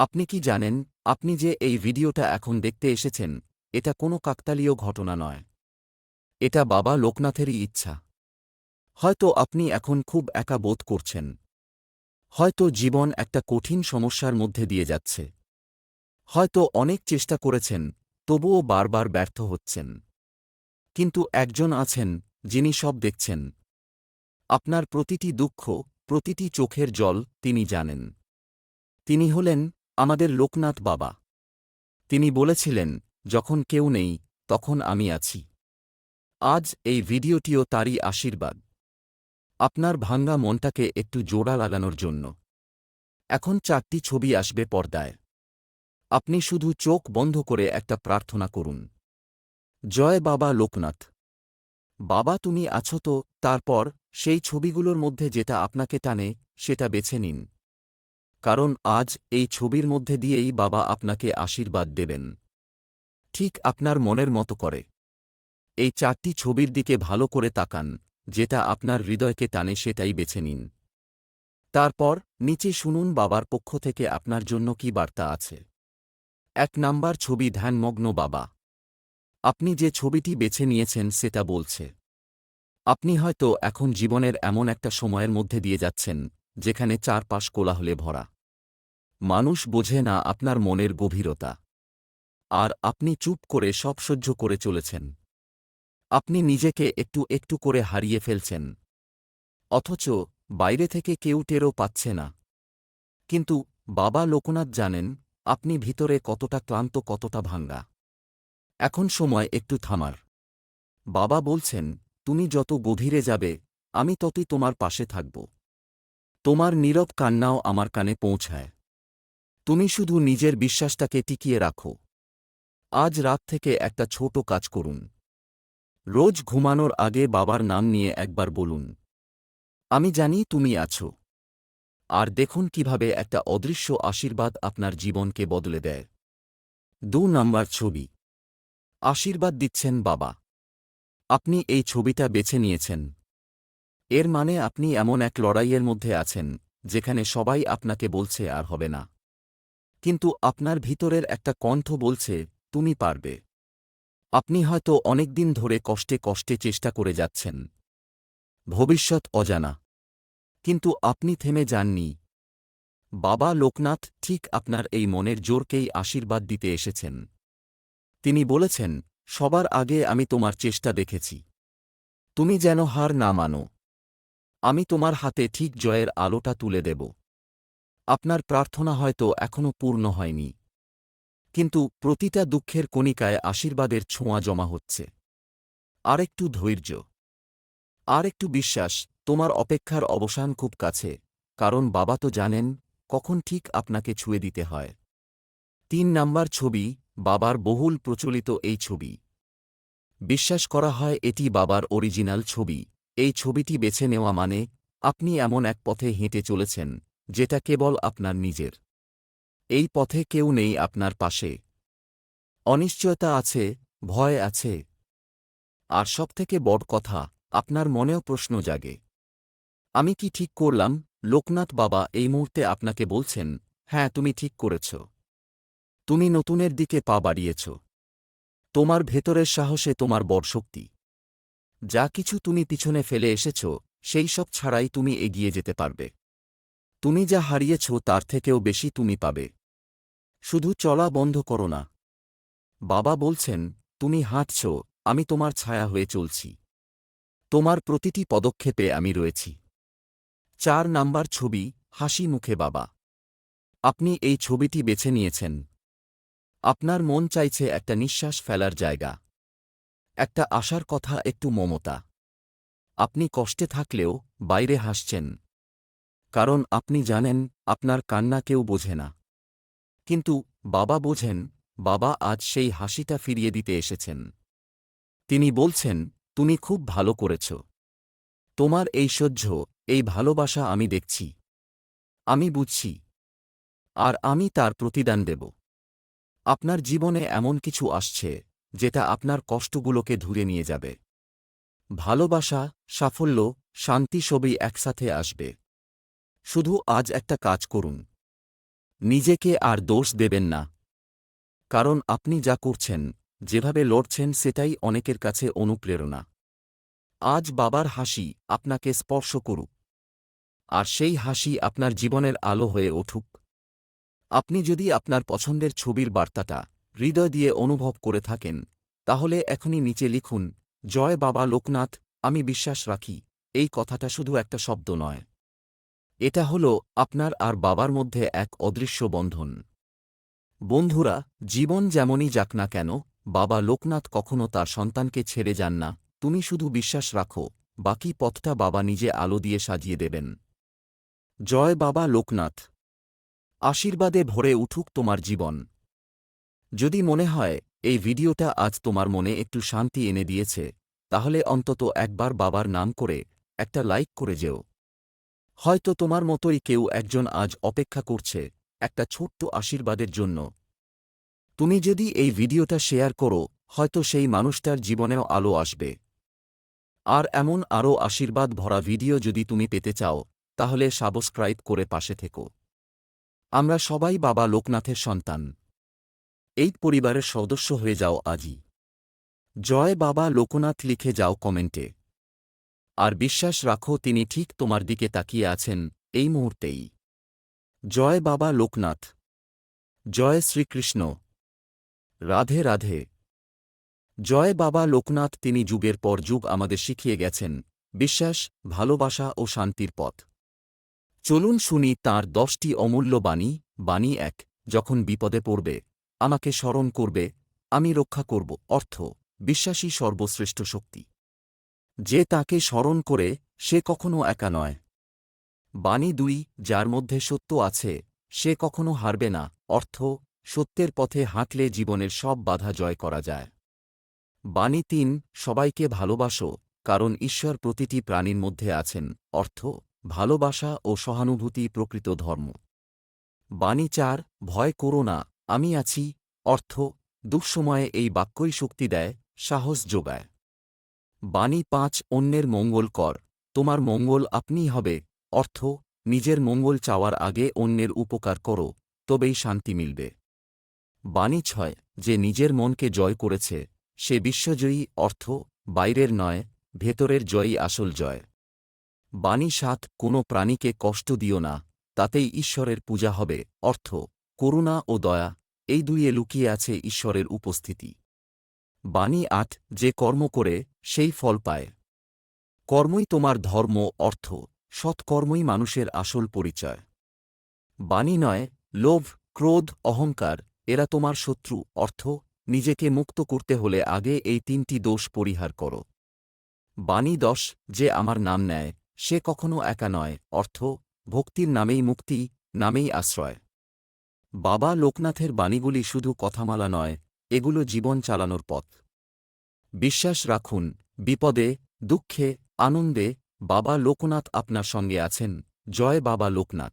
আপনি কি জানেন, আপনি যে এই ভিডিওটা এখন দেখতে এসেছেন, এটা কোনো কাকতালীয় ঘটনা নয়। এটা বাবা লোকনাথেরই ইচ্ছা। হয়তো আপনি এখন খুব একা বোধ করছেন। হয়তো জীবন একটা কঠিন সমস্যার মধ্যে দিয়ে যাচ্ছে। হয়তো অনেক চেষ্টা করেছেন, তবুও বারবার ব্যর্থ হচ্ছেন। কিন্তু একজন আছেন, যিনি সব দেখছেন। আপনার প্রতিটি দুঃখ, প্রতিটি চোখের জল তিনি জানেন। তিনি হলেন আমাদের লোকনাথ বাবা। তিনি বলেছিলেন, যখন কেউ নেই, তখন আমি আছি। আজ এই ভিডিওটিও তারই আশীর্বাদ। আপনার ভাঙ্গা মনটাকে একটু জোড়া লাগানোর জন্য। এখন চারটি ছবি আসবে পর্দায়। আপনি শুধু চোখ বন্ধ করে একটা প্রার্থনা করুন। জয় বাবা লোকনাথ। বাবা, তুমি আছো তো, তারপর সেই ছবিগুলোর মধ্যে যেটা আপনাকে টানে, সেটা বেছে নিন। কারণ আজ এই ছবির মধ্যে দিয়েই বাবা আপনাকে আশীর্বাদ দেবেন। ঠিক আপনার মনের মতো করে। এই চারটি ছবির দিকে ভালো করে তাকান, যেটা আপনার হৃদয়কে টানে সেটাই বেছে নিন। তারপর নিচে শুনুন বাবার পক্ষ থেকে আপনার জন্য কি বার্তা আছে। এক নাম্বার ছবি, ধ্যানমগ্ন বাবা। আপনি যে ছবিটি বেছে নিয়েছেন সেটা বলছে। আপনি হয়তো এখন জীবনের এমন একটা সময়ের মধ্যে দিয়ে যাচ্ছেন, যেখানে চারপাশ কোলাহলে ভরা। মানুষ বোঝে না আপনার মনের গভীরতা। আর আপনি চুপ করে সব সহ্য করে চলেছেন। আপনি নিজেকে একটু একটু করে হারিয়ে ফেলছেন। অথচ বাইরে থেকে কেউ টেরও পাচ্ছে না। কিন্তু বাবা লোকনাথ জানেন, আপনি ভিতরে কতটা ক্লান্ত, কতটা ভাঙ্গা। এখন সময় একটু থামার। বাবা বলছেন, তুমি যত গভীরে যাবে, আমি ততই তোমার পাশে থাকব। তোমার নীরব কান্নাও আমার কানে পৌঁছায়। তুমি শুধু নিজের বিশ্বাসটাকে টিকিয়ে রাখো। আজ রাত থেকে একটা ছোট কাজ করুন। রোজ ঘুমানোর আগে বাবার নাম নিয়ে একবার বলুন। আমি জানি তুমি আছো। আর দেখুন কীভাবে একটা অদৃশ্য আশীর্বাদ আপনার জীবনকে বদলে দেয়। দু নম্বর ছবি। আশীর্বাদ দিচ্ছেন বাবা। আপনি এই ছবিটা বেছে নিয়েছেন। এর মানে আপনি এমন এক লড়াইয়ের মধ্যে আছেন, যেখানে সবাই আপনাকে বলছে আর হবে না। কিন্তু আপনার ভিতরের একটা কণ্ঠ বলছে, তুমি পারবে। আপনি হয়তো অনেকদিন ধরে কষ্টে কষ্টে চেষ্টা করে যাচ্ছেন। ভবিষ্যৎ অজানা। কিন্তু আপনি থেমে যাননি। বাবা লোকনাথ ঠিক আপনার এই মনের জোরকেই আশীর্বাদ দিতে এসেছেন। তিনি বলেছেন, সবার আগে আমি তোমার চেষ্টা দেখেছি। তুমি যেন হার না মানো। আমি তোমার হাতে ঠিক জয়ের আলোটা তুলে দেব। আপনার প্রার্থনা হয়তো এখনও পূর্ণ হয়নি। কিন্তু প্রতিটা দুঃখের কণিকায় আশীর্বাদের ছোঁয়া জমা হচ্ছে। আরেকটু ধৈর্য। আর একটু বিশ্বাস, তোমার অপেক্ষার অবসান খুব কাছে, কারণ বাবা তো জানেন, কখন ঠিক আপনাকে ছুঁয়ে দিতে হয়। তিন নাম্বার ছবি, বাবার বহুল প্রচলিত এই ছবি। বিশ্বাস করা হয় এটি বাবার অরিজিনাল ছবি। এই ছবিটি বেছে নেওয়া মানে আপনি এমন এক পথে হেঁটে চলেছেন। যেটা কেবল আপনার নিজের। এই পথে কেউ নেই আপনার পাশে। অনিশ্চয়তা আছে, ভয় আছে। আর সবথেকে বড় কথা, আপনার মনেও প্রশ্ন জাগে। আমি কি ঠিক করলাম? লোকনাথ বাবা এই মুহূর্তে আপনাকে বলছেন হ্যাঁ তুমি ঠিক করেছ। তুমি নতুনের দিকে পা বাড়িয়েছ। তোমার ভেতরের সাহসে তোমার বড় শক্তি। যা কিছু তুমি পিছনে ফেলে এসেছ, সেই সব ছাড়াই তুমি এগিয়ে যেতে পারবে। তুমি যা হারিয়েছ তার থেকেও বেশি তুমি পাবে। শুধু চলা বন্ধ করো না। বাবা বলছেন, তুমি হাঁটছ, আমি তোমার ছায়া হয়ে চলছি। তোমার প্রতিটি পদক্ষেপে আমি রয়েছি। চার নাম্বার ছবি, হাসি মুখে বাবা। আপনি এই ছবিটি বেছে নিয়েছেন। আপনার মন চাইছে একটা নিঃশ্বাস ফেলার জায়গা। একটা আশার কথা, একটু মমতা। আপনি কষ্টে থাকলেও বাইরে হাসছেন। কারণ আপনি জানেন, আপনার কান্না কেউ বোঝে না। কিন্তু বাবা বোঝেন, বাবা আজ সেই হাসিটা ফিরিয়ে দিতে এসেছেন। তিনি বলছেন, তুমি খুব ভালো করেছ। তোমার এই সহ্য, এই ভালোবাসা আমি দেখছি। আমি বুঝছি। আর আমি তার প্রতিদান দেব। আপনার জীবনে এমন কিছু আসছে, যেটা আপনার কষ্টগুলোকে ধুরে নিয়ে যাবে। ভালোবাসা, সাফল্য, শান্তি সবই একসাথে আসবে। শুধু আজ একটা কাজ করুন। নিজেকে আর দোষ দেবেন না। কারণ আপনি যা করছেন, যেভাবে লড়ছেন সেটাই অনেকের কাছে অনুপ্রেরণা। আজ বাবার হাসি আপনাকে স্পর্শ করুক। আর সেই হাসি আপনার জীবনের আলো হয়ে উঠুক। আপনি যদি আপনার পছন্দের ছবির বার্তাটা হৃদয় দিয়ে অনুভব করে থাকেন, তাহলে এখনই নিচে লিখুন, জয় বাবা লোকনাথ, আমি বিশ্বাস রাখি। এই কথাটা শুধু একটা শব্দ নয়। এটা হল আপনার আর বাবার মধ্যে এক অদৃশ্য বন্ধন। বন্ধুরা, জীবন যেমনই যাক না কেন, বাবা লোকনাথ কখনো তার সন্তানকে ছেড়ে যান না। তুমি শুধু বিশ্বাস রাখো, বাকি পথটা বাবা নিজে আলো দিয়ে সাজিয়ে দেবেন। জয় বাবা লোকনাথ। আশীর্বাদে ভরে উঠুক তোমার জীবন। যদি মনে হয়, এই ভিডিওটা আজ তোমার মনে একটু শান্তি এনে দিয়েছে, তাহলে অন্তত একবার বাবার নাম করে একটা লাইক করে যেও। হয়তো তোমার মতোই কেউ একজন আজ অপেক্ষা করছে একটা ছোট্ট আশীর্বাদের জন্য। তুমি যদি এই ভিডিওটা শেয়ার করো, হয়তো সেই মানুষটার জীবনেও আলো আসবে। আর এমন আরও আশীর্বাদ ভরা ভিডিও যদি তুমি পেতে চাও, তাহলে সাবস্ক্রাইব করে পাশে থেকো। আমরা সবাই বাবা লোকনাথের সন্তান। এই পরিবারের সদস্য হয়ে যাও আজই। জয় বাবা লোকনাথ লিখে যাও কমেন্টে। আর বিশ্বাস রাখো, তিনি ঠিক তোমার দিকে তাকিয়ে আছেন এই মুহূর্তেই। জয় বাবা লোকনাথ। জয় শ্রীকৃষ্ণ। রাধে রাধে। জয় বাবা লোকনাথ, তিনি যুগের পর যুগ আমাদের শিখিয়ে গেছেন বিশ্বাস, ভালোবাসা ও শান্তির পথ। চলুন শুনি তাঁর দশটি অমূল্য বাণী বাণী এক, যখন বিপদে পড়বে, আমাকে স্মরণ করবে, আমি রক্ষা করব, অর্থ, বিশ্বাসী সর্বশ্রেষ্ঠ শক্তি। যে তাকে স্মরণ করে, সে কখনো একা নয়। বাণী দুই, যার মধ্যে সত্য আছে, সে কখনো হারবে না, অর্থ, সত্যের পথে হাঁটলে জীবনের সব বাধা জয় করা যায়। বাণী তিন, সবাইকে ভালোবাসো, কারণ ঈশ্বর প্রতিটি প্রাণীর মধ্যে আছেন, অর্থ, ভালোবাসা ও সহানুভূতি প্রকৃত ধর্ম। বাণী চার, ভয় করো না, আমি আছি, অর্থ, দুঃসময়ে এই বাক্যই শক্তি দেয়, সাহস যোগায়। বাণী পাঁচ অন্যের মঙ্গল কর, তোমার মঙ্গল আপনিই হবে। অর্থ, নিজের মঙ্গল চাওয়ার আগে অন্যের উপকার করো, তবেই শান্তি মিলবে। বাণী ছয়, যে নিজের মনকে জয় করেছে, সে বিশ্বজয়ী, অর্থ, বাইরের নয়, ভেতরের জয়ই আসল জয়। বাণী সাত, কোনো প্রাণীকে কষ্ট দিও না, তাতেই ঈশ্বরের পূজা হবে। অর্থ, করুণা ও দয়া, এই দুইয়ে লুকিয়ে আছে ঈশ্বরের উপস্থিতি। বাণী আট, যে কর্ম করে সেই ফল পায়। কর্মই তোমার ধর্ম, অর্থ, সৎকর্মই মানুষের আসল পরিচয়। বাণী নয়, লোভ, ক্রোধ, অহংকার, এরা তোমার শত্রু, অর্থ, নিজেকে মুক্ত করতে হলে আগে এই তিনটি দোষ পরিহার করো। বাণী দশ, যে আমার নাম নেয়, সে কখনো একা নয়, অর্থ, ভক্তির নামেই মুক্তি, নামেই আশ্রয়। বাবা লোকনাথের বাণীগুলি শুধু কথামালা নয়, এগুলো জীবন চালানোর পথ। বিশ্বাস রাখুন বিপদে দুঃখে আনন্দে বাবা লোকনাথ আপনার সঙ্গে আছেন। জয় বাবা লোকনাথ।